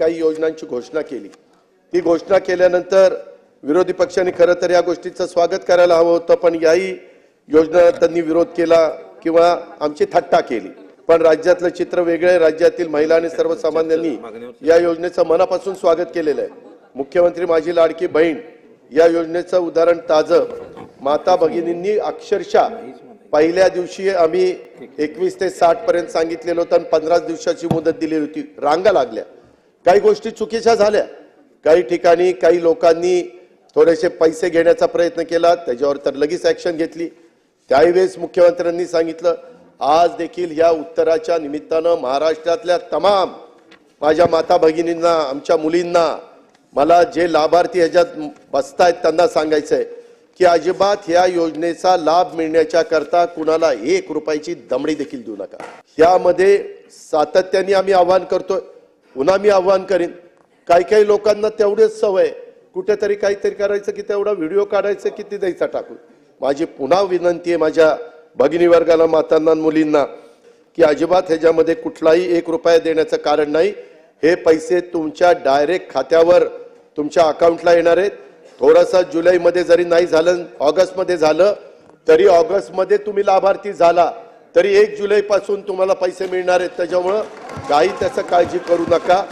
काही योजनांची घोषणा केली. ती घोषणा केल्यानंतर विरोधी पक्षांनी खरं तर या गोष्टीचं स्वागत करायला हवं होतं पण याही योजना त्यांनी विरोध केला किंवा आमची थट्टा केली. पण राज्यातलं चित्र वेगळं राज्यातील महिला आणि सर्वसामान्यांनी या योजनेचं मनापासून स्वागत केलेलं आहे. मुख्यमंत्री माझी लाडकी बहीण या योजनेचं उदाहरण ताजं. माता भगिनींनी अक्षरशः पहिल्या दिवशी आम्ही एकवीस ते साठ पर्यंत सांगितलेलं होतं आणि पंधराच दिवसाची मुदत दिली होती. रांगा लागल्या. काही गोष्टी चुकीच्या झाल्या. काही ठिकाणी काही लोकांनी थोडेसे पैसे घेण्याचा प्रयत्न केला त्याच्यावर तर लगेच ऍक्शन घेतली. त्यावेळेस मुख्यमंत्र्यांनी सांगितलं आज देखील या उत्तराच्या निमित्तानं महाराष्ट्रातल्या तमाम माझ्या माता भगिनींना आमच्या मुलींना मला जे लाभार्थी ह्याच्यात बसतायत त्यांना सांगायचं आहे की अजिबात ह्या योजनेचा लाभ मिळण्याच्या करता कुणाला एक रुपयाची दमडी देखील देऊ नका. यामध्ये सातत्याने आम्ही आव्हान करतोय पुन्हा मी आव्हान करीन. काही काही लोकांना तेवढेच सवय कुठेतरी काहीतरी करायचं की तेवढा व्हिडिओ काढायचं की ते द्यायचा टाकून. माझी पुन्हा विनंती आहे माझ्या भगिनी वर्गाला मातांना मुलींना की अजिबात ह्याच्यामध्ये कुठलाही एक रुपया देण्याचं कारण नाही. हे पैसे तुमच्या डायरेक्ट खात्यावर तुमच्या अकाउंटला येणार आहेत. थोडासा जुलैमध्ये जरी नाही झालं ऑगस्टमध्ये झालं तरी ऑगस्टमध्ये तुम्ही लाभार्थी झाला. तरी एक जुलैपासून तुम्हाला पैसे मिळणार आहेत. त्याच्यामुळं काही त्याचं काळजी करू नका.